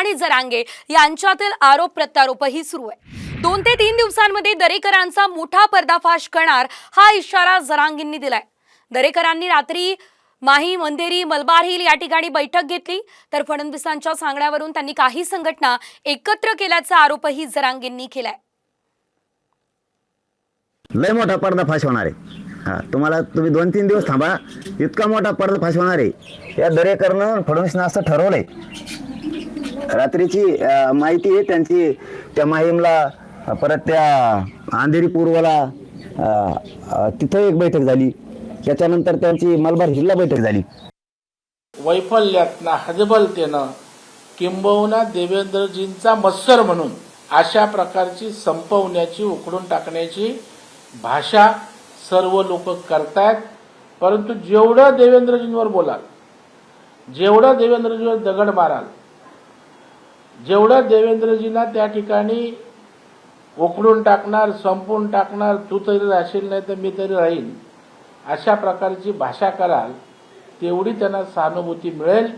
आणि जरांगे यांच्यातील आरोप प्रत्यारोपही सुरू आहे. दोन ते तीन दिवसांमध्ये दरेकरांचा मोठा पर्दाफाश करणार हा इशारा जरांगींनी दिलाय. दरेकरांनी रात्री माही मंदेरी मलबार हिल या ठिकाणी बैठक घेतली. तर फडणवीसांच्या सांगण्यावरून त्यांनी काही संघटना एकत्र केल्याचा आरोपही जरांगींनी केलाय. लय मोठा पर्दाफाश होणार आहे. हा तुम्हाला तुम्ही दोन तीन दिवस थांबा. इतका मोठा पर्दाफाश होणार आहे. या दरेकरनं फडणवीसनं असं ठरवलंय. रात्रीची माहिती आहे त्यांची. त्या माहीमला परत त्या अंधेरी पूर्वला तिथं एक बैठक झाली. त्याच्यानंतर त्यांची मलबार हिल्ला बैठक झाली. वैफल्यातनं हजबलतेनं किंबहुना देवेंद्रजींचा मत्सर म्हणून अशा प्रकारची संपवण्याची उकडून टाकण्याची भाषा सर्व लोक करतायत. परंतु जेवढं देवेंद्रजींवर बोलाल जेवढं देवेंद्रजींवर दगड माराल जेवढं देवेंद्रजींना त्या ठिकाणी उकडून टाकणार संपवून टाकणार तू तरी राहशील नाही तर मी तरी राहीन अशा प्रकारची भाषा कराल तेवढी त्यांना सहानुभूती मिळेल.